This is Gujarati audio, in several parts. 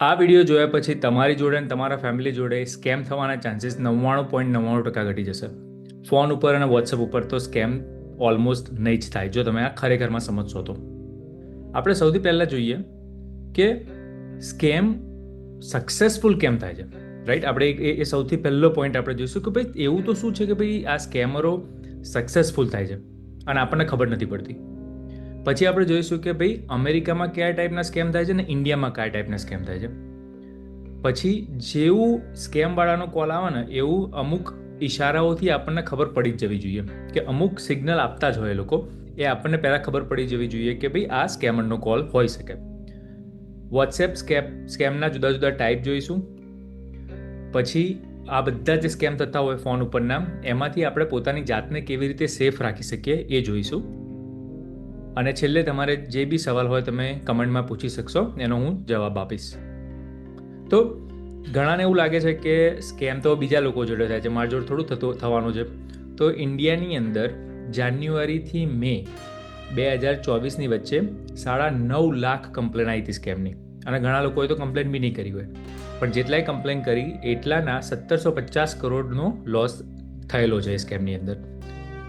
આ વીડિયો જોયા પછી તમારી જોડે અને તમારા ફેમિલી જોડે સ્કેમ થવાના ચાન્સીસ નવ્વાણું પોઈન્ટ નવ્વાણું ટકા ઘટી જશે. ફોન ઉપર અને વોટ્સઅપ ઉપર તો સ્કેમ ઓલમોસ્ટ નહીં જ થાય, જો તમે આ ખરેખરમાં સમજશો તો. આપણે સૌથી પહેલાં જોઈએ કે સ્કેમ સક્સેસફુલ કેમ થાય છે? રાઈટ આપણે એ સૌથી પહેલો પોઈન્ટ આપણે જોઈશું કે ભાઈ એવું તો શું છે કે ભાઈ આ સ્કેમરો સક્સેસફુલ થાય છે? અને આપણને ખબર નથી પડતી. પછી આપણે જોઈશું કે ભાઈ, અમેરિકામાં કયા ટાઈપના સ્કેમ થાય છે અને ઇન્ડિયામાં કયા ટાઈપના સ્કેમ થાય છે. પછી જેવું સ્કેમવાળાનો કોલ આવે ને, એવું અમુક ઈશારાઓથી આપણને ખબર પડી જ જવી જોઈએ. કે અમુક સિગ્નલ આપતા જ હોય એ લોકો, એ આપણને પહેલાં ખબર પડી જવી જોઈએ કે ભાઈ, આ સ્કેમરનો કોલ હોઈ શકે. વોટ્સએપ સ્કેમ સ્કેમના જુદા જુદા ટાઈપ જોઈશું. પછી આ બધા જે સ્કેમ થતા હોય ફોન ઉપરના, એમાંથી આપણે પોતાની જાતને કેવી રીતે સેફ રાખી શકીએ એ જોઈશું. અને છેલ્લે તમારે જે બી સવાલ હોય તમે કમેન્ટમાં પૂછી શકશો, એનો હું જવાબ આપીશ. તો ઘણાને એવું લાગે છે કે સ્કેમ તો બીજા લોકો જોડે થાય છે, મારા જોડે થોડું થતું, થવાનું છે. તો ઇન્ડિયાની અંદર જાન્યુઆરીથી મે બે હજાર ચોવીસની વચ્ચે સાડા નવ લાખ કમ્પ્લેન આવી હતી સ્કેમની. અને ઘણા લોકોએ તો કમ્પ્લેન બી નહીં કરી હોય. પણ જેટલાય કમ્પ્લેન કરી, એટલાના સત્તરસો પચાસ કરોડનો લોસ થયેલો છે સ્કેમની અંદર.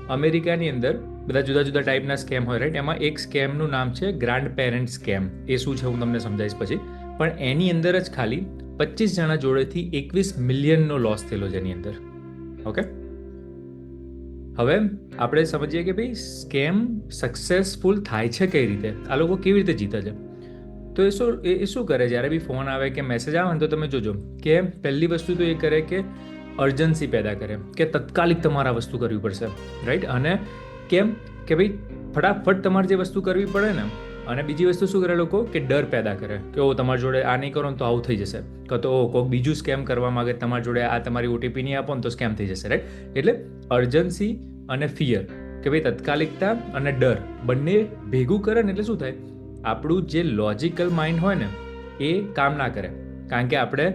અમેરિકાની અંદર બધા જુદા જુદા ટાઈપના સ્કેમ હોય રાઈટ એમાં એક સ્કેમનું નામ છે ગ્રાન્ડ પેરેન્ટ સ્કેમ એ શું છે, હું તમને સમજાવીશ પછી. પણ એની અંદર જ ખાલી પચીસ જણા જોડેથી એકવીસ મિલિયનનો લોસ થયેલો છે એની અંદર. ઓકે હવે આપણે સમજીએ કે ભાઈ સ્કેમ સક્સેસફુલ થાય છે કઈ રીતે? આ લોકો કેવી રીતે જીતે છે? તો એ શું એ શું કરે? જ્યારે બી ફોન આવે કે મેસેજ આવે ને તો તમે જોજો કે પહેલી વસ્તુ તો એ કરે કે અર્જન્સી પેદા કરે, કે તત્કાલિક તમારે વસ્તુ કરવી પડશે રાઈટ અને કેમ? કે ભાઈ ફટાફટ તમારે જે વસ્તુ કરવી પડે ને, અને બીજી વસ્તુ શું કરે લોકો? કે ડર પેદા કરે, કે ઓ તમારી જોડે આ નહીં કરો ને તો આવું થઈ જશે. કે તો કોઈક બીજું સ્કેમ કરવા માંગે, તમારી જોડે આ તમારી ઓટીપી નહીં આપો ને તો સ્કેમ થઈ જશે રાઈટ એટલે અર્જન્સી અને ફિયર કે ભાઈ તત્કાલિકતા અને ડર બંને ભેગું કરે ને એટલે શું થાય? આપણું જે લોજિકલ માઇન્ડ હોય ને, એ કામ ના કરે. કારણ કે આપણે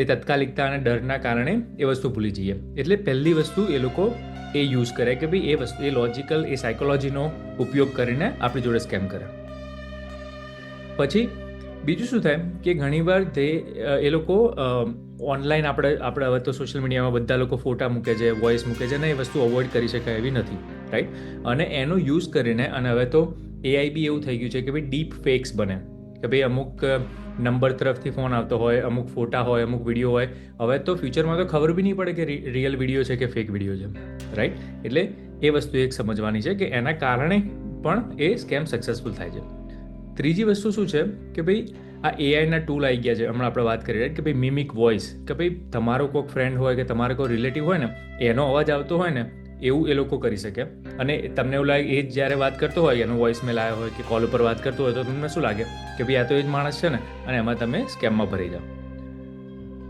એ તત્કાલિકતા અને ડરના કારણે એ વસ્તુ ભૂલી જઈએ. એટલે પહેલી વસ્તુ એ લોકો એ યુઝ કરે કે ભાઈ એ વસ્તુ, એ લોજિકલ એ સાયકોલોજીનો ઉપયોગ કરીને આપણી જોડે સ્કેમ કરે. પછી બીજું શું થાય કે ઘણીવાર તે એ લોકો ઓનલાઈન આપણે આપણે હવે તો સોશિયલ મીડિયામાં બધા લોકો ફોટા મૂકે છે વોઇસ મૂકે છે, અને એ વસ્તુ અવોઇડ કરી શકાય એવી નથી રાઈટ અને એનો યુઝ કરીને, અને હવે તો એઆઈ બી એવું થઈ ગયું છે કે ભાઈ ડીપ ફેક્સ બને. કે ભાઈ અમુક નંબર તરફથી ફોન આવતો હોય, અમુક ફોટા હોય, અમુક વીડિયો હોય. હવે તો ફ્યુચરમાં તો ખબર બી નહીં પડે કે રિયલ વીડિયો છે કે ફેક વીડિયો છે. રાઈટ એટલે એ વસ્તુ એક સમજવાની છે કે એના કારણે પણ એ સ્કેમ સક્સેસફુલ થાય છે. ત્રીજી વસ્તુ શું છે કે ભાઈ, આ એઆઈના ટૂલ આવી ગયા છે. હમણાં આપણે વાત કરી રહ્યા કે ભાઈ મિમિક વોઇસ કે ભાઈ તમારો કોઈક ફ્રેન્ડ હોય કે તમારો કોઈ રિલેટિવ હોય ને, એનો અવાજ આવતો હોય ને એવું એ લોકો કરી શકે. અને તમને એવું લાગે એ જ જ્યારે વાત કરતો હોય એનો વોઇસ મેલ આવ્યો હોય કે કોલ ઉપર વાત કરતો હોય તો તમને શું લાગે? કે ભાઈ આ તો એ જ માણસ છે ને? અને એમાં તમે સ્કેમમાં ભરી જાઓ.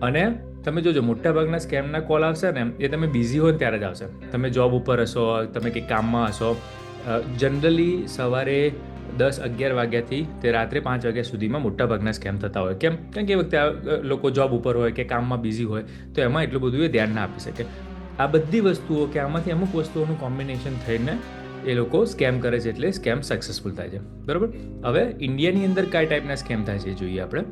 અને તમે જોજો, મોટાભાગના સ્કેમના કોલ આવશે ને, એ તમે બિઝી હોય ત્યારે જ આવશે. તમે જોબ ઉપર હશો, તમે કંઈક કામમાં હશો. જનરલી સવારે દસ અગિયાર વાગ્યાથી તે રાત્રે પાંચ વાગ્યા સુધીમાં મોટાભાગના સ્કેમ થતા હોય. કેમ? કારણ કે એ વખતે લોકો જોબ ઉપર હોય કે કામમાં બિઝી હોય, તો એમાં એટલું બધું એ ધ્યાન ના આપી શકે. આ બધી વસ્તુઓ કે આમાંથી અમુક વસ્તુઓનું કોમ્બિનેશન થઈને એ લોકો સ્કેમ કરે છે એટલે સ્કેમ સક્સેસફુલ થાય છે. બરાબર? હવે ઇન્ડિયાની અંદર કયા ટાઈપના સ્કેમ થાય છે જોઈએ આપણે.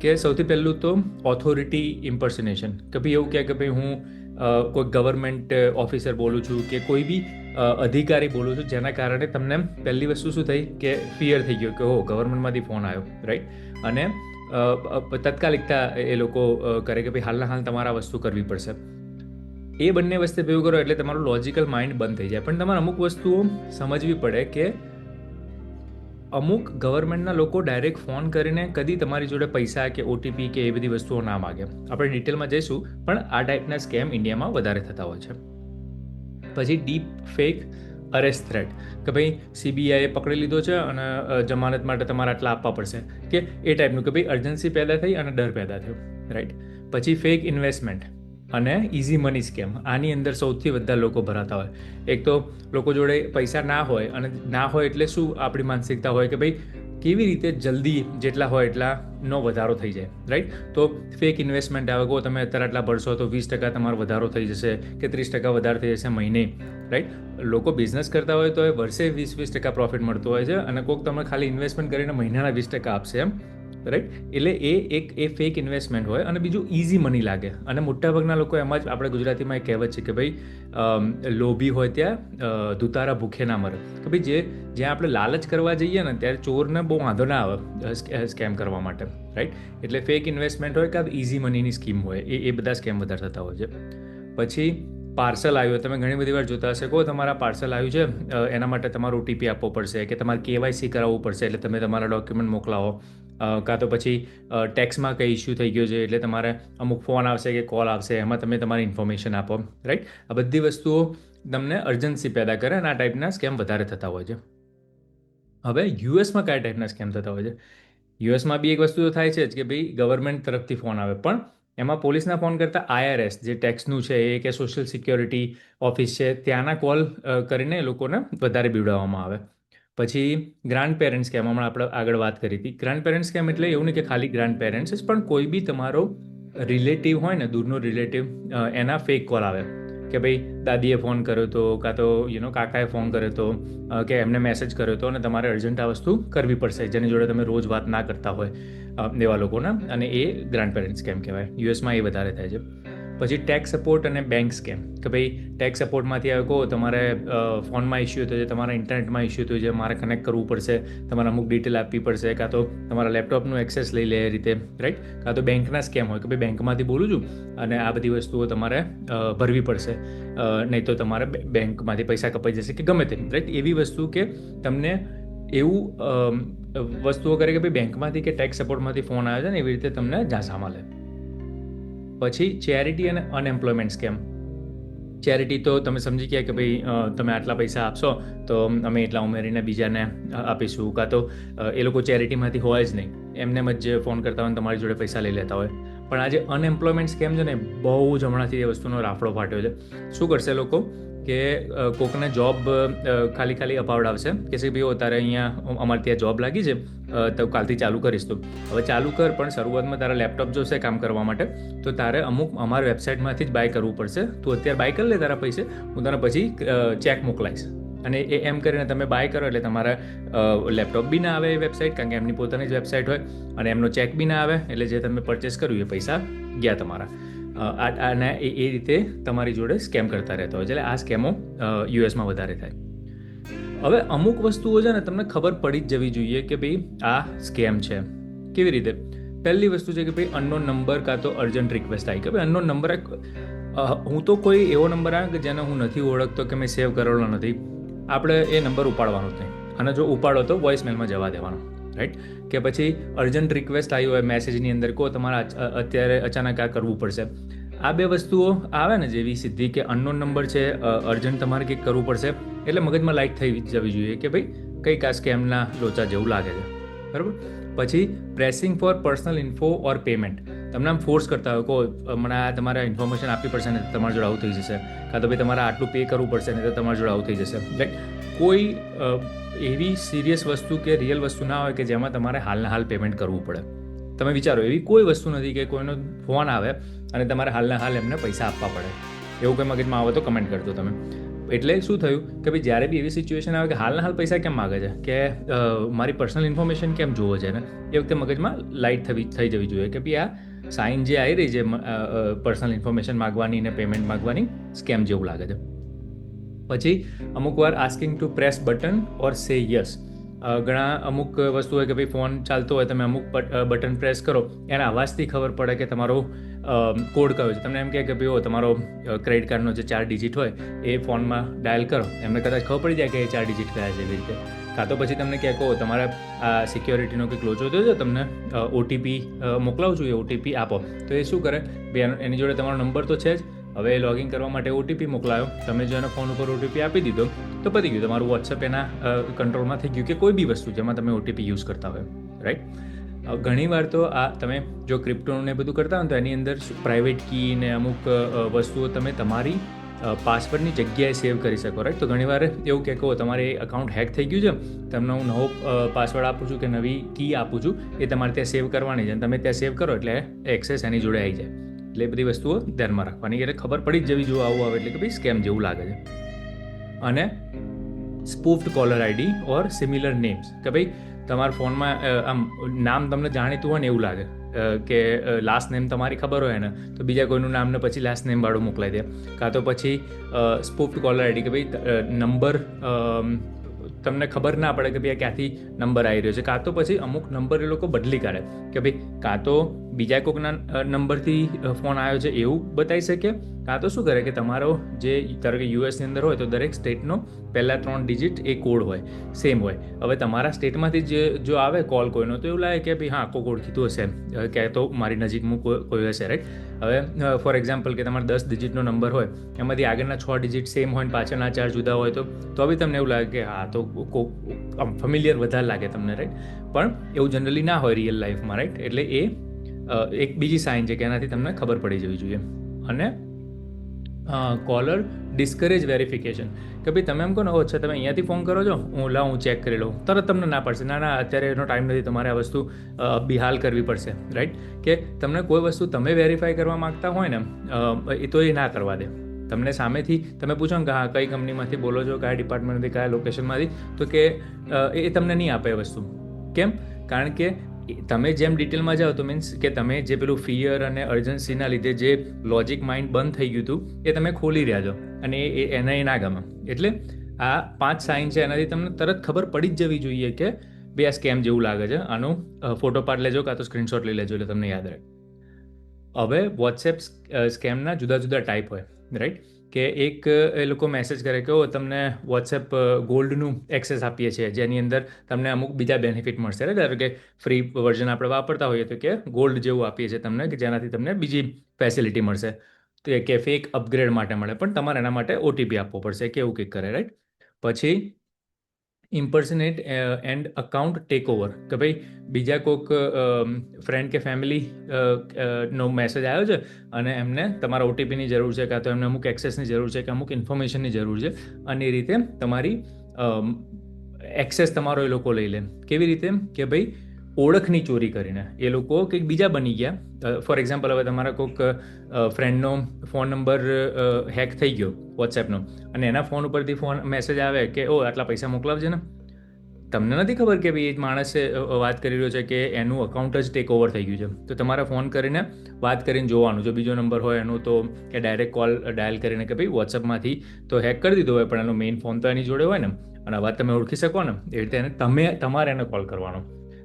કે સૌથી પહેલું તો ઓથોરિટી ઇમ્પર્સનેશન કે ભાઈ એવું કહે કે ભાઈ હું કોઈ ગવર્મેન્ટ ઓફિસર બોલું છું કે કોઈ બી અધિકારી બોલું છું જેના કારણે તમને પહેલી વસ્તુ શું થઈ? કે ફિયર થઈ ગયો કે હો ગવર્મેન્ટમાંથી ફોન આવ્યો રાઈટ અને અ, એ લોકો કરે કે ભાઈ હાલના હાલ તમારા વસ્તુ કરવી પડશે. એ બંને વસ્તુ ભેગું કરો એટલે તમારું લોજિકલ માઇન્ડ બંધ થઈ જાય. પણ તમારે અમુક વસ્તુઓ સમજવી પડે કે અમુક ગવર્મેન્ટના લોકો ડાયરેક્ટ ફોન કરીને કદી તમારી જોડે પૈસા કે ઓટીપી કે એ બધી વસ્તુઓ ના માગે. આપણે ડિટેલમાં જઈશું, પણ આ ટાઈપના સ્કેમ ઇન્ડિયામાં વધારે થતા હોય છે. પછી ડીપ ફેક અરેસ્ટ થ્રેટ કે ભાઈ સીબીઆઈએ પકડી લીધો છે અને જમાનત માટે તમારે આટલા આપવા પડશે. કે એ ટાઈપનું કે ભાઈ અર્જન્સી પેદા થઈ અને ડર પેદા થયો. રાઈટ પછી ફેક ઇન્વેસ્ટમેન્ટ અને ઇઝી મની સ્કેમ આની અંદર સૌથી બધા લોકો ભરાતા હોય. એક તો લોકો જોડે પૈસા ના હોય અને ના હોય એટલે શું આપણી માનસિકતા હોય કે ભાઈ કેવી રીતે જલ્દી જેટલા હોય એટલાનો વધારો થઈ જાય રાઈટ તો ફેક ઇન્વેસ્ટમેન્ટ આવે, કહો તમે અત્યારે આટલા ભરશો તો વીસ ટકા તમારો વધારો થઈ જશે કે ત્રીસ ટકા વધારો થઈ જશે મહિને રાઈટ લોકો બિઝનેસ કરતા હોય તો એ વર્ષે વીસ વીસ ટકા પ્રોફિટ મળતો હોય છે અને કોઈક તમે ખાલી ઇન્વેસ્ટમેન્ટ કરીને મહિનાના વીસ ટકા આપશે એમ. રાઈટ એટલે એ એક, એ ફેક ઇન્વેસ્ટમેન્ટ હોય અને બીજું ઇઝી મની લાગે. અને મોટાભાગના લોકો એમાં જ આપણે ગુજરાતીમાં એ કહેવત છે કે ભાઈ લોભી હોય ત્યાં ધુતારા ભૂખે ના મરે. કે ભાઈ જે જ્યાં આપણે લાલચ કરવા જઈએ ને ત્યારે ચોરને બહુ વાંધો ના આવે સ્કેમ કરવા માટે. રાઈટ એટલે ફેક ઇન્વેસ્ટમેન્ટ હોય કે ઇઝી મનીની સ્કીમ હોય, એ એ બધા સ્કેમ વધારે થતા હોય છે. પછી પાર્સલ આવ્યું, તમે ઘણી બધી વાર જોતા હશે કહો તમારા પાર્સલ આવ્યું છે એના માટે તમારો ઓટીપી આપવો પડશે કે તમારે કેવાયસી કરાવવું પડશે, એટલે તમે તમારા ડોક્યુમેન્ટ મોકલાવો. કાં તો પછી ટેક્સમાં કંઈ ઇસ્યુ થઈ ગયો છે એટલે તમારે અમુક ફોન આવશે કે કોલ આવશે, એમાં તમે તમારી ઇન્ફોર્મેશન આપો, રાઈટ? આ બધી વસ્તુઓ તમને અર્જન્સી પેદા કરે અને આ ટાઈપના સ્કેમ વધારે થતા હોય છે. હવે યુએસમાં કયા ટાઈપના સ્કેમ થતા હોય છે? યુએસમાં બી એક વસ્તુ તો થાય છે જ કે ભાઈ, ગવર્મેન્ટ તરફથી ફોન આવે, પણ એમાં પોલીસના ફોન કરતાં આઈઆરએસ જે ટેક્સનું છે, એ કે સોશિયલ સિક્યોરિટી ઓફિસ છે, ત્યાંના કોલ કરીને એ લોકોને વધારે બીવડાવવામાં આવે. પછી ગ્રાન્ડ પેરેન્ટ્સ કેમ? હમણાં આપણે આગળ વાત કરી હતી. ગ્રાન્ડ પેરેન્ટ્સ કેમ એટલે એવું નહીં કે ખાલી ગ્રાન્ડ પેરેન્ટ્સ પણ કોઈ બી તમારો રિલેટિવ હોય ને, દૂરનો રિલેટિવ એના ફેક કોલ આવે. કે ભાઈ, દાદીએ ફોન કર્યો તો, કાં તો યુનો કાકાએ ફોન કર્યો તો કે એમને મેસેજ કર્યો તો, અને તમારે અર્જન્ટ આ વસ્તુ કરવી પડશે, જેની જોડે તમે રોજ વાત ના કરતા હોય એવા લોકોના. અને એ ગ્રાન્ડ પેરેન્ટ્સ કેમ કહેવાય? યુએસમાં એ વધારે થાય છે. પછી ટેક્સ સપોર્ટ અને બેંક સ્કેમ કે ભાઈ ટેક્સ સપોર્ટમાંથી આવે કહો, તમારે ફોનમાં ઇસ્યુ થયો છે, તમારા ઇન્ટરનેટમાં ઇસ્યુ થયું છે, મારે કનેક્ટ કરવું પડશે, તમારે અમુક ડિટેલ આપવી પડશે, કાં તો તમારા લેપટોપનું એક્સેસ લઈ લે એ રીતે રાઈટ કાં તો બેંકના સ્કેમ હોય, કે ભાઈ બેંકમાંથી બોલું છું, અને આ બધી વસ્તુઓ તમારે ભરવી પડશે નહીં તો તમારે બેંકમાંથી પૈસા કપાઈ જશે, કે ગમે તે રાઈટ એવી વસ્તુ કે તમને એવું વસ્તુઓ કરે કે ભાઈ બેંકમાંથી કે ટેક્સ સપોર્ટમાંથી ફોન આવે છે ને, એવી રીતે તમને ઝાંસા લે. પછી ચેરિટી અને અનએમ્પ્લોયમેન્ટ સ્કેમ ચેરિટી તો તમે સમજી ગયા કે ભાઈ તમે આટલા પૈસા આપશો તો અમે એટલા ઉમેરીને બીજાને આપીશું કાં તો એ લોકો ચેરિટીમાંથી હોય જ નહીં. એમને જ ફોન કરતા હોય તમારી જોડે પૈસા લઈ લેતા હોય. પણ આજે અનએમ્પ્લોયમેન્ટ સ્કેમ છે ને, બહુ જ હમણાંથી એ વસ્તુનો રાફડો ફાટ્યો છે. શું કરશે લોકો? કે કોકને જોબ ખાલી ખાલી અપાવડાવશે કે છે ભાઈ તારે અહીંયા અમારે ત્યાં જોબ લાગી છે તો કાલથી ચાલુ કરીશ તું. હવે ચાલુ કર, પણ શરૂઆતમાં તારા લેપટોપ જોશે કામ કરવા માટે. તો તારે અમુક અમારી વેબસાઇટમાંથી જ બાય કરવું પડશે. તું અત્યારે બાય કરી લે તારા પૈસે, હું તને પછી ચેક મોકલાઈશ. અને એ, એમ કરીને તમે બાય કરો એટલે તમારા લેપટોપ બી ના આવે એ વેબસાઇટ કારણ કે એમની પોતાની જ વેબસાઇટ હોય. અને એમનો ચેક બી ના આવે, એટલે જે તમે પરચેસ કર્યું એ પૈસા ગયા તમારા. અને એ રીતે તમારી જોડે સ્કેમ કરતા રહેતા હોય છે. એટલે આ સ્કેમો યુએસમાં વધારે થાય. હવે અમુક વસ્તુઓ છે ને તમને ખબર પડી જ જવી જોઈએ કે ભાઈ આ સ્કેમ છે. કેવી રીતે? પહેલી વસ્તુ છે કે ભાઈ અનનોન નંબર કાં તો અર્જન્ટ રિક્વેસ્ટ આવી કે ભાઈ અનનોન નંબર હું તો કોઈ એવો નંબર આવે કે જેને હું નથી ઓળખતો કે મેં સેવ કરેલો નથી. આપણે એ નંબર ઉપાડવાનો જ અને જો ઉપાડો તો વોઇસમેલમાં જવા દેવાનો. રાઈટ કે પછી અર્જન્ટ રિક્વેસ્ટ આવી હોય મેસેજની અંદર કહો તમારે અત્યારે અચાનક આ કરવું પડશે. આ બે વસ્તુઓ આવે ને જેવી સીધી કે અનનોન નંબર છે અર્જન્ટ તમારે કંઈક કરવું પડશે, એટલે મગજમાં લાઇટ થઈ જવી જોઈએ કે ભાઈ કંઈક આ સ્કેમના લોચા જેવું લાગે છે. બરાબર? પછી pressing for personal info or payment તમને આમ ફોર્સ કરતા હોય કહો હમણાં તમારે ઇન્ફોર્મેશન આપવી પડશે ને તમારી જોડે આવું થઈ જશે. કાં તો ભાઈ તમારે આટલું પે કરવું પડશે ને તો તમારા જોડે આવું થઈ જશે. લાઈક કોઈ એવી સિરિયસ વસ્તુ કે રિયલ વસ્તુ ના હોય કે જેમાં તમારે હાલના હાલ પેમેન્ટ કરવું પડે. તમે વિચારો, એવી કોઈ વસ્તુ નથી કે કોઈનો ફોન આવે અને તમારે હાલના હાલ એમને પૈસા આપવા પડે. એવું કંઈ મગજમાં આવે તો કમેન્ટ કરજો તમે. એટલે શું થયું કે ભાઈ જ્યારે બી એવી સિચ્યુએશન આવે કે હાલના હાલ પૈસા કેમ માગે છે? કે મારી પર્સનલ ઇન્ફોર્મેશન કેમ જોવો છે ને? એ વખતે મગજમાં લાઇટ થવી, થઈ જવી જોઈએ કે ભાઈ આ સાઇન જે આવી રહી છે પર્સનલ ઇન્ફોર્મેશન માગવાની ને પેમેન્ટ માગવાની સ્કેમ જેવું લાગે છે. પછી અમુક વાર asking to press button or say yes ઘણા અમુક વસ્તુ હોય કે ભાઈ ફોન ચાલતો હોય તમે અમુક બટન પ્રેસ કરો, એના અવાજથી ખબર પડે કે તમારો કોડ કયો છે. તમને એમ કહે કે ભાઈ ઓ તમારો ક્રેડિટ કાર્ડનો જે ચાર ડિજિટ હોય, એ ફોનમાં ડાયલ કરો. એમને કદાચ ખબર પડી જાય કે એ ચાર ડિજિટ કયા છે એવી રીતે. કાં તો પછી તમને કહે કહો તમારા સિક્યોરિટીનો કંઈક લોચો થયો છે તમને ઓટીપી મોકલાવું છું એ ઓટીપી આપો. તો એ શું કરે? બે, એની જોડે તમારો નંબર તો છે જ. હવે એ લોગિન કરવા માટે ઓટીપી મોકલાયો. તમે જો એના ફોન ઉપર ઓટીપી આપી દીધો, તો પતી ગયું. તમારું વોટ્સઅપ એના કંટ્રોલમાં થઈ ગયું કે કોઈ બી વસ્તુ જેમાં તમે ઓટીપી યુઝ કરતા હોય. રાઈટ ઘણીવાર તો આ તમે જો ક્રિપ્ટોને બધું કરતા ને તો એની અંદર પ્રાઇવેટ કી ને અમુક વસ્તુઓ તમે તમારી પાસવર્ડની જગ્યાએ સેવ કરી શકો રાઈટ તો ઘણીવાર એવું કે કહો તમારે અકાઉન્ટ હેક થઈ ગયું છે. તમને હું નવો પાસવર્ડ આપું છું કે નવી કી આપું છું, એ તમારે ત્યાં સેવ કરવાની છે. અને તમે ત્યાં સેવ કરો એટલે એક્સેસ એની જોડે આવી જાય. એટલે બધી વસ્તુઓ ધ્યાનમાં રાખવાની. એટલે ખબર પડી જ જવી જો આવું આવે એટલે કે ભાઈ સ્કેમ જેવું લાગે છે. અને spoofed caller ID or similar names કે ભાઈ તમારા ફોનમાં આમ નામ તમને જાણીતું હોય ને એવું લાગે. કે લાસ્ટ નેમ તમારી ખબર હોય ને તો બીજા કોઈનું નામ ને પછી લાસ્ટ નેમ વાળું મોકલાઈ દે. કાં તો પછી સ્પૂફ્ડ કોલર આઈડી કે ભાઈ નંબર તમને ખબર ના પડે કે ભાઈ ક્યાંથી નંબર આવી રહ્યો છે. કાં તો પછી અમુક નંબર એ લોકો બદલી કાઢે. કે ભાઈ કાં તો બીજા કોઈકના નંબરથી ફોન આવ્યો છે એવું બતાવી શકે. કાં તો શું કરે કે તમારો જે ધારો કે યુએસની અંદર હોય તો દરેક સ્ટેટનો પહેલાં ત્રણ ડિજિટ એ કોડ હોય. સેમ હોય. હવે તમારા સ્ટેટમાંથી જે જો આવે કોલ કોઈનો તો એવું લાગે કે ભાઈ હા કોક ઓળખીતું હશે. અ, કે તો મારી નજીકમાં કોઈ હશે રાઈટ હવે ફોર એક્ઝામ્પલ કે તમારે દસ ડિજિટનો નંબર હોય, એમાંથી આગળના છ ડિજિટ સેમ હોય ને પાછળના ચાર જુદા હોય તો તો બી તમને એવું લાગે કે હા, તો આમ ફેમિલિયર વધારે લાગે તમને રાઈટ પણ એવું જનરલી ના હોય રિયલ લાઈફમાં રાઈટ એટલે એ એક બીજી સાઇન છે કે એનાથી તમને ખબર પડી જવી જોઈએ. અને કોલર ડિસ્કરેજ વેરિફિકેશન કે ભાઈ તમે એમ કહો ને "ઓ, અચ્છા તમે અહીંયાથી ફોન કરો છો? હું લાવ હું ચેક કરી લઉં. તરત તમને ના પડશે. ના ના અત્યારે એનો ટાઈમ નથી. તમારે આ વસ્તુ બિહાલ કરવી પડશે રાઈટ કે તમને કોઈ વસ્તુ તમે વેરીફાઈ કરવા માંગતા હોય ને એ તો એ ના કરવા દે. તમને સામેથી તમે પૂછો ને કે હા કઈ કંપનીમાંથી બોલો છો? કયા ડિપાર્ટમેન્ટથી કયા લોકેશનમાંથી તો કે એ તમને નહીં આપે વસ્તુ. કેમ? કારણ કે તમે જેમ ડિટેલમાં જાઓ તો મીન્સ કે તમે જે પેલું ફિયર અને અર્જન્સીના લીધે જે લોજિક માઇન્ડ બંધ થઈ ગયું હતું, એ તમે ખોલી રહ્યા છો. અને એ એને એ ના ગમે એટલે આ પાંચ સાઇન છે એનાથી તમને તરત ખબર પડી જ જવી જોઈએ કે બે આ સ્કેમ જેવું લાગે છે. આનો ફોટો પાડ લેજો કાં તો સ્ક્રીનશોટ લઈ લેજો એટલે તમને યાદ રહે. હવે વોટ્સએપ સ્કેમના જુદા જુદા ટાઈપ હોય રાઈટ કે એક, એ લોકો મેસેજ કરે કે તમને વોટ્સએપ ગોલ્ડનું એક્સેસ આપીએ છીએ. જેની અંદર તમને અમુક બીજા બેનિફિટ મળશે? ધારો કે ફ્રી વર્ઝન આપણે વાપરતા હોઈએ તો કે ગોલ્ડ જેવું આપીએ છીએ તમને, કે જેનાથી તમને બીજી ફેસિલિટી મળશે. તો કે ફેક અપગ્રેડ માટે મળે, પણ તમારે એના માટે ઓટીપી આપવો પડશે, કે એવું કંઈક કરે રાઈટ પછી impersonate and account take over કે ભાઈ, બીજા કોઈક ફ્રેન્ડ કે ફેમિલી નો મેસેજ આવ્યો છે અને એમને તમારા ઓટીપીની જરૂર છે કાં તો એમને અમુક એક્સેસની જરૂર છે કે અમુક ઇન્ફોર્મેશનની જરૂર છે, અને એ રીતે તમારી એક્સેસ તમારો એ લોકો લઈ લે. કેવી રીતે? કે ભાઈ ઓળખની ચોરી કરીને. એ લોકો કંઈક બીજા બની ગયા. ફોર એક્ઝામ્પલ, હવે તમારા કોઈક ફ્રેન્ડનો ફોન નંબર હેક થઈ ગયો વોટ્સએપનો અને એના ફોન ઉપરથી ફોન મેસેજ આવે કે ઓ આટલા પૈસા મોકલાવજે ને. તમને નથી ખબર કે ભાઈ, એ માણસે વાત કરી રહ્યો છે કે એનું અકાઉન્ટ જ ટેક ઓવર થઈ ગયું છે. તો તમારે ફોન કરીને વાત કરીને જોવાનું. જો બીજો નંબર હોય એનો, તો કે ડાયરેક્ટ કોલ ડાયલ કરીને કે ભાઈ વોટ્સઅપમાંથી તો હેક કરી દીધો હોય, પણ એનો મેઇન ફોન તો એની જોડે હોય ને. અને અવાજ તમે ઓળખી શકો ને. એ રીતે એને તમે, તમારે એને કોલ કરવાનો.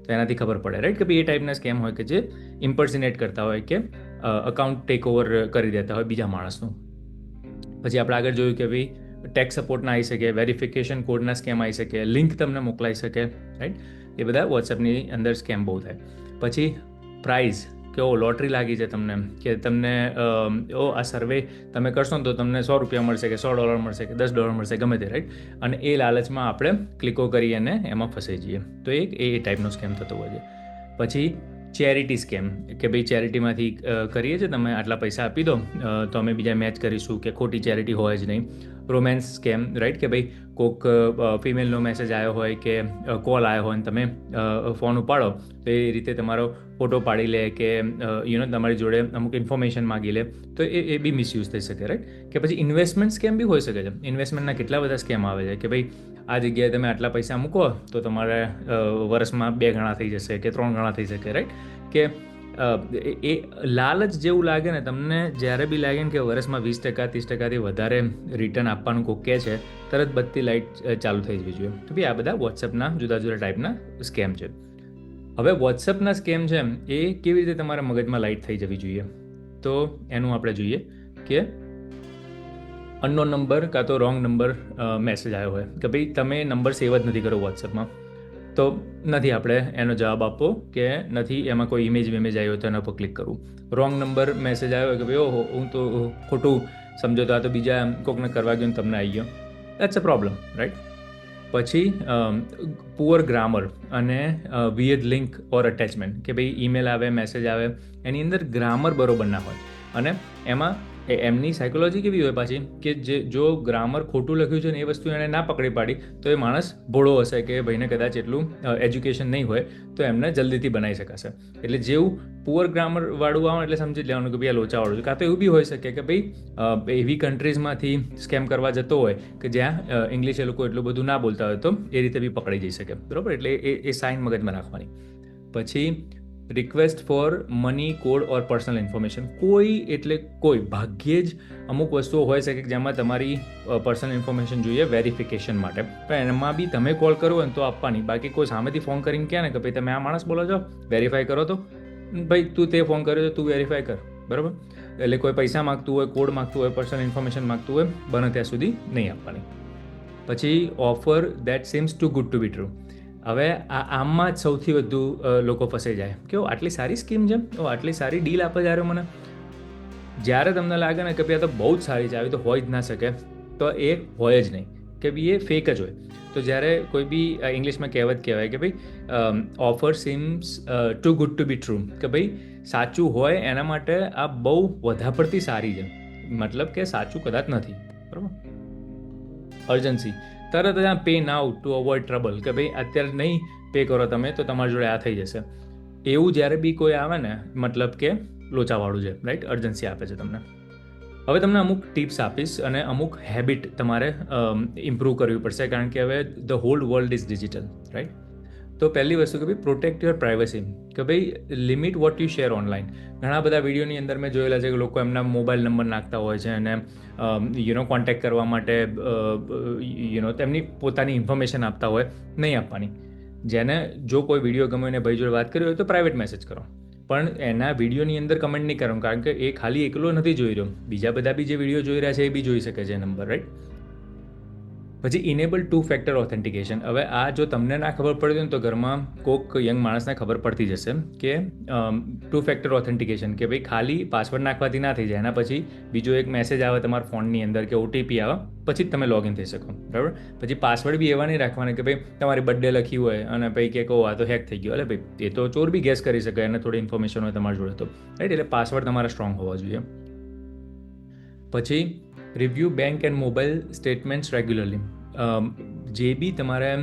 તો એનાથી ખબર પડે. રાઈટ કે ભાઈ એ ટાઈપના સ્કેમ હોય કે જે ઇમ્પર્સિનેટ કરતા હોય કે અકાઉન્ટ ટેક ઓવર કરી દેતા હોય બીજા માણસનું. પછી આપણે આગળ જોયું કે ભાઈ ટેક્સ સપોર્ટના આવી શકે વેરિફિકેશન કોડના સ્કેમ આવી શકે લિંક તમને મોકલાઈ શકે. રાઈટ એ બધા વોટ્સએપની અંદર સ્કેમ બહુ થાય. પછી પ્રાઇઝ કે ઓ લોટરી લાગી છે તમને. કે, તમને ઓ આ સર્વે તમે કરશો ને તો તમને સો રૂપિયા મળશે કે સો ડોલર મળશે કે દસ ડોલર મળશે, ગમે તે રાઈટ અને એ લાલચમાં આપણે ક્લિકો કરી અને એમાં ફસાઈ જઈએ. તો એક એ ટાઈપનો સ્કેમ થતો હોય છે. પછી ચેરિટી સ્કેમ, કે ભાઈ ચેરિટીમાંથી કરીએ છીએ તમે આટલા પૈસા આપી દો તો અમે બીજા મેચ કરીશું કે ખોટી ચેરિટી હોય જ નહીં. રોમેન્સ સ્કેમ રાઈટ કે ભાઈ કોઈક ફિમેલનો મેસેજ આવ્યો હોય કે કોલ આવ્યો હોય અને તમે ફોન ઉપાડો, તો એ રીતે તમારો ફોટો પાડી લે કે યુ નો તમારી જોડે અમુક ઇન્ફોર્મેશન માગી લે, તો એ એ બી મિસયુઝ થઈ શકે રાઈટ કે પછી ઇન્વેસ્ટમેન્ટ સ્કેમ બી હોઈ શકે છે. ઇન્વેસ્ટમેન્ટના કેટલા બધા સ્કેમ આવે છે કે ભાઈ, આ જગ્યાએ તમે આટલા પૈસા મૂકો, તો તમારે વર્ષમાં બે ગણા થઈ જશે કે ત્રણ ગણા થઈ શકે રાઈટ કે એ- લાલચ જેવું લાગે ને, તમને જ્યારે બી લાગે ને કે વર્ષમાં વીસ ટકા, ત્રીસ ટકાથી વધારે રિટર્ન આપવાનું કોક કે છે, તરત બધી લાઇટ ચાલુ થઈ જવી જોઈએ. તો ભાઈ આ બધા વોટ્સએપના જુદા જુદા ટાઈપના સ્કેમ છે. હવે વોટ્સએપના સ્કેમ છે એ કેવી રીતે તમારા મગજમાં લાઇટ થઈ જવી જોઈએ? તો એનું આપણે જોઈએ કે અનનોન નંબર કાં તો રોંગ નંબર મેસેજ આવ્યો હોય. કે ભાઈ, તમે નંબર સેવ જ નથી કર્યો વોટ્સએપમાં તો નથી આપણે એનો જવાબ આપવો કે નથી એમાં કોઈ ઇમેજ વિમેજ આવ્યો તો એના પર ક્લિક કરવું. રોંગ નંબર મેસેજ આવ્યો હોય કે ભાઈ, ઓહો, હું તો ખોટું. સમજો તો આ તો બીજા કોકને કરવા ગયો તમને આવી ગયો. દેટ્સ અ પ્રોબ્લેમ રાઈટ પછી પુઅર ગ્રામર અને વિયર્ડ લિંક ઓર અટેચમેન્ટ કે ભાઈ ઈમેલ આવે મેસેજ આવે, એની અંદર ગ્રામર બરોબર ના હોય. અને એમાં એ એમની સાયકોલોજી કેવી હોય પાછી? કે જે, જો ગ્રામર ખોટું લખ્યું છે ને એ વસ્તુ એણે ના પકડી પાડી, તો એ માણસ ભોળો હશે કે ભાઈને કદાચ એટલું એજ્યુકેશન નહીં હોય, તો એમને જલ્દીથી બનાવી શકાશે. એટલે જેવું પુઅર ગ્રામર વાળું આવે એટલે સમજી લેવાનું કે ભાઈ આ લોચાવાળું છે. કાં તો એવું બી હોઈ શકે કે ભાઈ એવી કન્ટ્રીઝમાંથી સ્કેમ કરવા જતો હોય કે જ્યાં ઇંગ્લિશ એ લોકો એટલું બધું ના બોલતા હોય તો એ રીતે બી પકડી જઈ શકે. બરાબર? એટલે એ એ સાઇન મગજમાં રાખવાની. પછી request for money code or personal information કોઈ એટલે કોઈ, ભાગ્યે જ અમુક વસ્તુઓ હોઈ શકે જેમાં તમારી પર્સનલ ઇન્ફોર્મેશન જોઈએ વેરિફિકેશન માટે. પણ એમાં બી તમે કોલ કરો ને તો આપવાની. બાકી કોઈ સામેથી ફોન કરીને કહે ને કે, ભાઈ, તમે આ માણસ બોલો છો? વેરીફાઈ કરો તો. ભાઈ, તું તે ફોન કર્યો તો તું વેરીફાઈ કર. બરાબર? એટલે કોઈ પૈસા માગતું હોય કોડ માગતું હોય પર્સનલ ઇન્ફોર્મેશન માગતું હોય, બને ત્યાં સુધી નહીં આપવાની. પછી offer that seems too good to be true હવે આ આમમાં જ સૌથી વધુ લોકો ફસાઈ જાય. કે આટલી સારી સ્કીમ છે? ઓ, આટલી સારી ડીલ આપે જ્યારે મને? જ્યારે તમને લાગે ને કે ભાઈ આ તો બહુ જ સારી છે, આવી તો હોય જ ના શકે, તો એ હોય જ નહીં. કે ભાઈ એ ફેક જ હોય. તો જ્યારે કોઈ બી ઇંગ્લિશમાં કહેવત કહેવાય કે ભાઈ offer seems too good to be true કે ભાઈ, સાચું હોય એના માટે આ બહુ વધારે પડતી સારી છે. મતલબ કે સાચું કદાચ નથી. બરાબર? અર્જન્સી તરત જ આ pay now to avoid trouble કે ભાઈ અત્યારે નહીં પે કરો તમે તો તમારી જોડે આ થઈ જશે. એવું જ્યારે બી કોઈ આવે ને, મતલબ કે લોચાવાળું છે રાઈટ અર્જન્સી આપે છે તમને. હવે તમને અમુક ટિપ્સ આપીશ અને અમુક હેબિટ તમારે ઇમ્પ્રૂવ કરવી પડશે કારણ કે હવે the whole world is digital right તો પહેલી વસ્તુ કે ભાઈ પ્રોટેક્ટ યોર પ્રાઇવસી કે ભાઈ limit what you share online ઘણા બધા વિડીયોની અંદર મેં જોયેલા છે કે લોકો એમના મોબાઈલ નંબર નાખતા હોય છે અને યુનો કોન્ટેક્ટ કરવા માટે યુનો તેમની પોતાની ઇન્ફોર્મેશન આપતા હોય, નહીં આપવાની. જેને જો કોઈ વીડિયો ગમે એને ભાઈ જોડે વાત કરી હોય તો પ્રાઇવેટ મેસેજ કરો. પણ એના વિડીયોની અંદર કમેન્ટ નહીં કરવાનું, કારણ કે એ ખાલી એકલો નથી જોઈ રહ્યો. બીજા બધા બી જે વીડિયો જોઈ રહ્યા છે એ બી જોઈ શકે છે નંબર રાઈટ પછી ઇનેબલ ટુ ફેક્ટર ઓથેન્ટિકેશન હવે આ જો તમને ના ખબર પડતી હોય તો ઘરમાં કોક યંગ માણસને ખબર પડતી જશે કે ટુ ફેક્ટર ઓથેન્ટિકેશન કે ભાઈ ખાલી પાસવર્ડ નાખવાથી ના થઈ જાય. એના પછી બીજો એક મેસેજ આવે તમારા ફોનની અંદર કે ઓટીપી આવે, પછી જ તમે લોગિન થઈ શકો. બરાબર? પછી પાસવર્ડ બી એવા નહીં રાખવાના કે ભાઈ તમારી બર્થડે લખી હોય અને ભાઈ કે કહો, આ તો હેક થઈ ગયો. એટલે ભાઈ, એ તો ચોર બી ગેસ કરી શકે, એને થોડી ઇન્ફોર્મેશન હોય તમારી જોડે તો. રાઈટ એટલે પાસવર્ડ તમારા સ્ટ્રોંગ હોવા જોઈએ. પછી review bank and mobile statements regularly જે બી તમારે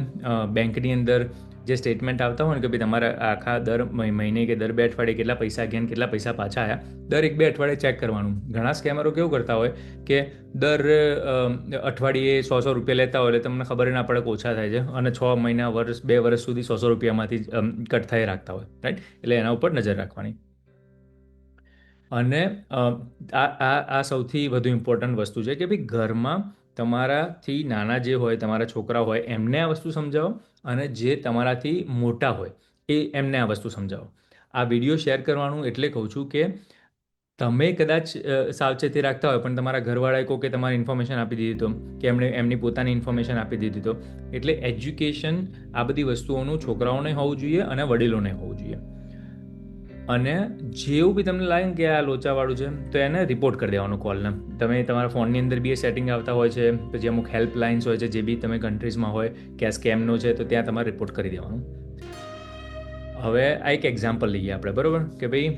બેંકની અંદર જે સ્ટેટમેન્ટ આવતા હોય ને, કે ભાઈ તમારા આખા દર મહિ- મહિને કે દર બે અઠવાડિયે કેટલા પૈસા ગયા કેટલા પૈસા પાછા આવ્યા દર એક બે અઠવાડિયે ચેક કરવાનું. ઘણા સ્કેમરો કેવું કરતા હોય કે દર અઠવાડિયે સો સો રૂપિયા લેતા હોય એટલે તમને ખબર ના પડે ઓછા થાય છે અને છ મહિના, વર્ષ, બે વર્ષ સુધી સો સો રૂપિયામાંથી કટ થઈ રાખતા હોય રાઈટ એટલે એના ઉપર નજર રાખવાની. અને આ આ સૌથી વધુ ઇમ્પોર્ટન્ટ વસ્તુ છે કે ભાઈ ઘરમાં તમારાથી નાના જે હોય, તમારા છોકરા હોય, એમને આ વસ્તુ સમજાવો અને જે તમારાથી મોટા હોય, એ એમને આ વસ્તુ સમજાવો. આ વીડિયો શેર કરવાનું એટલે કહું છું કે તમે કદાચ સાવચેતી રાખતા હોય, પણ તમારા ઘરવાળાએ કોઈ કે તમારે ઇન્ફોર્મેશન આપી દીધી તો, કે એમણે, એમની પોતાની ઇન્ફોર્મેશન આપી દીધી તો, એટલે એજ્યુકેશન આ બધી વસ્તુઓનું છોકરાઓને હોવું જોઈએ અને વડીલોને હોવું જોઈએ. અને જેવું બી તમને લાગે કે આ લોચાવાળું છે, તો એને રિપોર્ટ કરી દેવાનો કોલને તમે તમારા ફોનની અંદર બી એ સેટિંગ આવતા હોય છે પછી અમુક હેલ્પલાઇન્સ હોય છે, જે બી તમે કન્ટ્રીઝમાં હોય કે આ સ્કેમનો છે, તો ત્યાં તમારે રિપોર્ટ કરી દેવાનું. હવે આ એક એક્ઝામ્પલ લઈએ આપણે, બરાબર? કે ભાઈ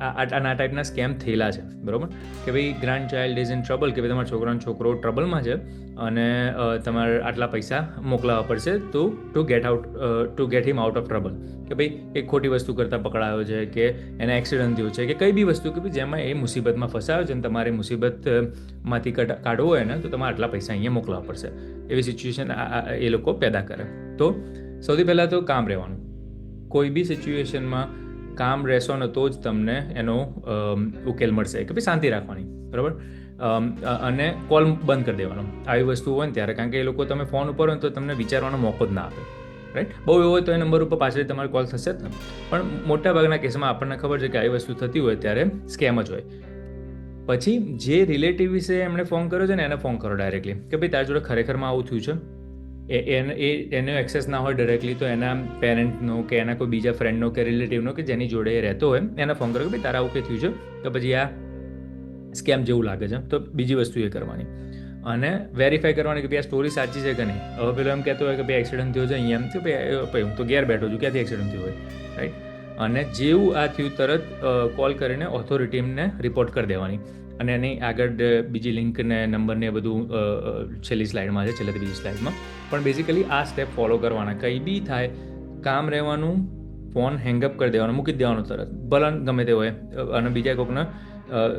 આ ટાઈપના સ્કેમ થયેલા છે, બરાબર? કે ભાઈ grandchild is in trouble કે ભાઈ, તમારા છોકરાનો છોકરો ટ્રબલમાં છે અને તમારે આટલા પૈસા મોકલાવવા પડશે તો to get out to get him out of trouble કે ભાઈ, એક ખોટી વસ્તુ કરતાં પકડાયો છે કે એને એક્સિડન્ટ થયો છે કે કઈ બી વસ્તુ કે ભાઈ જેમાં એ મુસીબતમાં ફસાયો છે અને તમારે મુસીબતમાંથી કઢ- કાઢવો હોય ને, તો તમારે આટલા પૈસા અહીંયા મોકલાવવા પડશે. એવી સિચ્યુએશન એ લોકો પેદા કરે. તો સૌથી પહેલાં તો કામ રહેવાનું. કોઈ બી સિચ્યુએશનમાં કામ રહેશો ને તો જ તમને એનો ઉકેલ મળશે કે ભાઈ શાંતિ રાખવાની. બરાબર? અને કોલ બંધ કરી દેવાનો. આવી વસ્તુ હોય ને ત્યારે. કારણ કે એ લોકો તમે ફોન ઉપર હોય તો તમને વિચારવાનો મોકો જ ના આપે. રાઈટ બહુ એવો હોય તો એ નંબર ઉપર પાછળ તમારે કોલ થશે જ ને. પણ મોટા ભાગના કેસમાં આપણને ખબર છે કે આવી વસ્તુ થતી હોય ત્યારે સ્કેમ જ હોય. પછી જે રિલેટિવ વિશે એમણે ફોન કર્યો છે ને, એને ફોન કરો ડાયરેક્ટલી કે ભાઈ, તારા જોડે ખરેખરમાં આવું થયું છે? એ એ, એનો એક્સેસ ના હોય ડાયરેક્ટલી તો એના પેરેન્ટનો કે એના કોઈ બીજા ફ્રેન્ડનો કે રિલેટિવનો કે જેની જોડે એ રહેતો હોય, એને ફોન કરો કે ભાઈ, તારા આવું કે થયું છે? તો પછી આ સ્કેમ જેવું લાગે છે. તો બીજી વસ્તુ એ કરવાની. અને વેરીફાઈ કરવાની કે ભાઈ આ સ્ટોરી સાચી છે કે નહીં? હવે પેલો એમ કહેતો હોય કે ભાઈ એક્સિડન્ટ થયો છે, અહીંયા એમ થયું, ભાઈ હું તો ઘેર બેઠો છું, ક્યાંથી એક્સિડન્ટ થયો હોય? રાઈટ અને જેવું આ થયું તરત કોલ કરીને ઓથોરિટીને રિપોર્ટ કરી દેવાની. અને એની આગળ બીજી લિંક ને નંબર ને એ બધું છેલ્લી સ્લાઇડમાં છે છેલ્લેથી બીજી સ્લાઇડમાં પણ બેઝિકલી આ સ્ટેપ ફોલો કરવાના. કંઈ બી થાય, કામ રહેવાનું ફોન હેંગઅપ કરી દેવાનો, મૂકી દેવાનો તરત. ભલન ગમે તે હોય. અને બીજા કોઈકને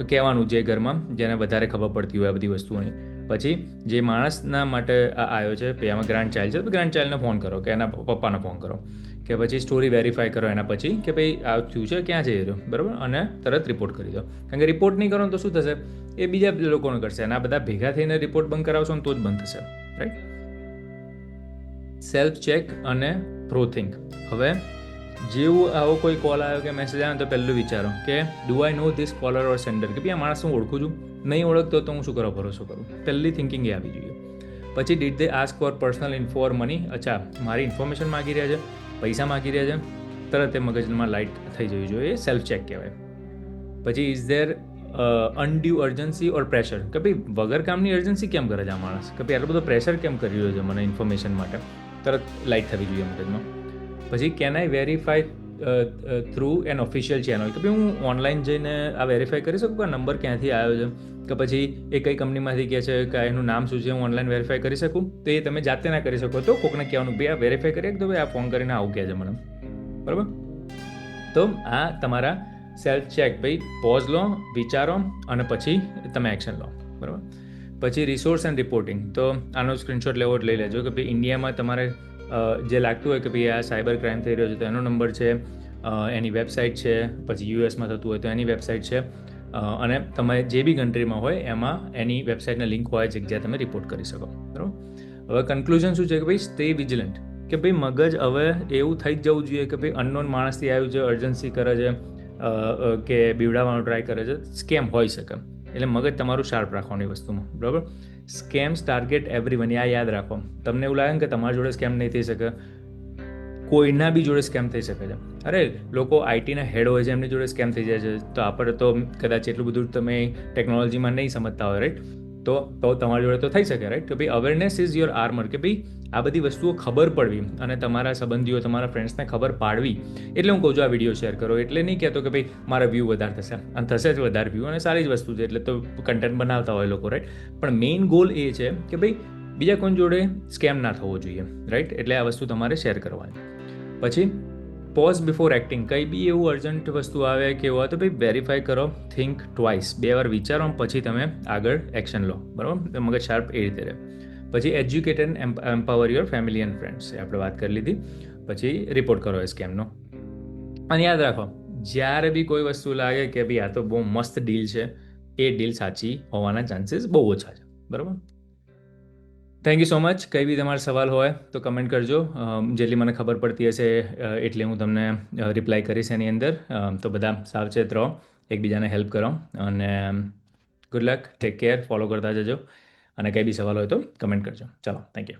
કહેવાનું જે ઘરમાં જેને વધારે ખબર પડતી હોય આ બધી વસ્તુઓની. પછી જે માણસના માટે આ આવ્યો છે આમાં ગ્રાન્ડ ચાઇલ્ડ છે, તો ગ્રાન્ડ ચાઇલ્ડને ફોન કરો કે એના પપ્પાને ફોન કરો. કે પછી સ્ટોરી વેરીફાઈ કરો એના પછી કે ભાઈ, આ થયું છે, ક્યાં જઈ રહ્યો, બરાબર? અને તરત રિપોર્ટ કરી દો. કારણ કે રિપોર્ટ નહીં કરો તો શું થશે? એ બીજા લોકોને કરશે. અને આ બધા ભેગા થઈને રિપોર્ટ બંધ કરાવશો ને તો જ બંધ થશે. રાઈટ સેલ્ફ ચેક અને પ્રો થિંક હવે જેવું આવો કોઈ કોલ આવ્યો કે મેસેજ આવ્યો તો પહેલું વિચારો કે do I know this caller or sender કે ભાઈ, આ માણસ હું ઓળખું છું. નહીં ઓળખતો તો હું શું કરો, ભરોસો કરું? પહેલી થિંકિંગ એ આવી જોઈએ પછી did they ask for personal info or money અચ્છા, મારી ઇન્ફોર્મેશન માગી રહ્યા છે, પૈસા માગી રહ્યા છે. તરત એ મગજમાં લાઇટ થઈ જવી જોઈએ, એ સેલ્ફ ચેક કહેવાય. પછી is there undue urgency or pressure કે ભાઈ, વગર કામની અર્જન્સી કેમ કરે છે આ માણસ? કે ભાઈ, આટલો બધો પ્રેશર કેમ કરી રહ્યો છે મને ઇન્ફોર્મેશન માટે? તરત લાઇટ થવી જોઈએ મગજમાં. પછી can I verify through an official channel કે ભાઈ હું ઓનલાઈન જઈને આ વેરીફાઈ કરી શકું કે નંબર ક્યાંથી આવ્યો છે? કે પછી એ કઈ કંપનીમાંથી કહે છે, કે એનું નામ શું છે, હું ઓનલાઈન વેરીફાઈ કરી શકું? તો એ તમે જાતે ના કરી શકો. તો કોકને કહેવાનું, ભાઈ આ વેરીફાઈ કરીએ તો ભાઈ આ ફોન કરીને આવું કહે છે મને. બરાબર? તો આ તમારા સેલ્ફ ચેક ભાઈ પોઝ લો, વિચારો અને પછી તમે એક્શન લો. બરાબર? પછી રિસોર્સ એન્ડ રિપોર્ટિંગ તો આનો સ્ક્રીનશોટ લેવો લઈ લેજો કે ભાઈ ઇન્ડિયામાં તમારે જે લાગતું હોય કે ભાઈ આ સાયબર ક્રાઇમ થઈ રહ્યો છે તો એનો નંબર છે એની વેબસાઇટ છે, પછી યુએસમાં થતું હોય તો એની વેબસાઇટ છે. અને તમે જે બી કન્ટ્રીમાં હોય એમાં એની વેબસાઇટના લિંક હોય છે જ્યાં તમે રિપોર્ટ કરી શકો. બરાબર? હવે કન્ક્લુઝન શું છે કે ભાઈ સ્ટે વિજિલન્ટ કે ભાઈ મગજ હવે એવું થઈ જ જવું જોઈએ કે ભાઈ અનનોન માણસથી આવ્યું છે અર્જન્સી કરે છે. કે બીવડાવવાનો ટ્રાય કરે છે સ્કેમ હોઈ શકે એટલે મગજ તમારું શાર્પ રાખવાની વસ્તુમાં, બરાબર? સ્કેમ્સ ટાર્ગેટ એવરી વન આ યાદ રાખો. તમને એવું લાગે કે તમારી જોડે સ્કેમ નહીં થઈ શકે? કોઈના બી જોડે સ્કેમ થઈ શકે છે. અરે, લોકો આઈટીના હેડ હોય છે, એમની જોડે સ્કેમ થઈ જાય છે. તો આપણે તો કદાચ એટલું બધું તમે ટેકનોલોજીમાં નહીં સમજતા હોય રાઈટ તો તો તમારી જોડે તો થઈ શકે રાઈટ કે ભાઈ અવેરનેસ ઇઝ યોર આર્મર કે ભાઈ આ બધી વસ્તુઓ ખબર પડવી અને તમારા સંબંધીઓ, તમારા ફ્રેન્ડ્સને ખબર પાડવી. એટલે હું કહું છું આ વીડિયો શેર કરો. એટલે નહીં કહેતો કે ભાઈ મારા વ્યૂ વધારે થશે. અને થશે જ વધારે વ્યૂ અને સારી જ વસ્તુ છે, એટલે તો કન્ટેન્ટ બનાવતા હોય લોકો રાઈટ પણ મેઇન ગોલ એ છે કે ભાઈ બીજા કોઈ જોડે સ્કેમ ના થવો જોઈએ રાઈટ એટલે આ વસ્તુ તમારે શેર કરવાની. પછી પોઝ બિફોર એક્ટિંગ કંઈ બી એવું અર્જન્ટ વસ્તુ આવે કે એવું તો ભાઈ વેરીફાઈ કરો થિંક ટ્વાઇસ બે વાર વિચારો પછી તમે આગળ એક્શન લો. બરાબર? મગજ શાર્પ એ રીતે રહે. પછી educate and empower your family and friends આપણે વાત કરી લીધી. પછી રિપોર્ટ કરો એ સ્કેમનો અને યાદ રાખો, જ્યારે બી કોઈ વસ્તુ લાગે કે ભાઈ આ તો બહુ મસ્ત ડીલ છે, એ ડીલ સાચી હોવાના ચાન્સીસ બહુ ઓછા છે. બરાબર? થેન્ક યુ સો મચ કંઈ બી તમારો સવાલ હોય તો કમેન્ટ કરજો. જેટલી મને ખબર પડતી હશે એટલે હું તમને રિપ્લાય કરીશ એની અંદર. તો બધા સાવચેત રહો, એકબીજાને હેલ્પ કરો અને good luck take care follow કરતા જજો. અને કંઈ બી સવાલ હોય તો કમેન્ટ કરજો. ચાલો થેન્ક યુ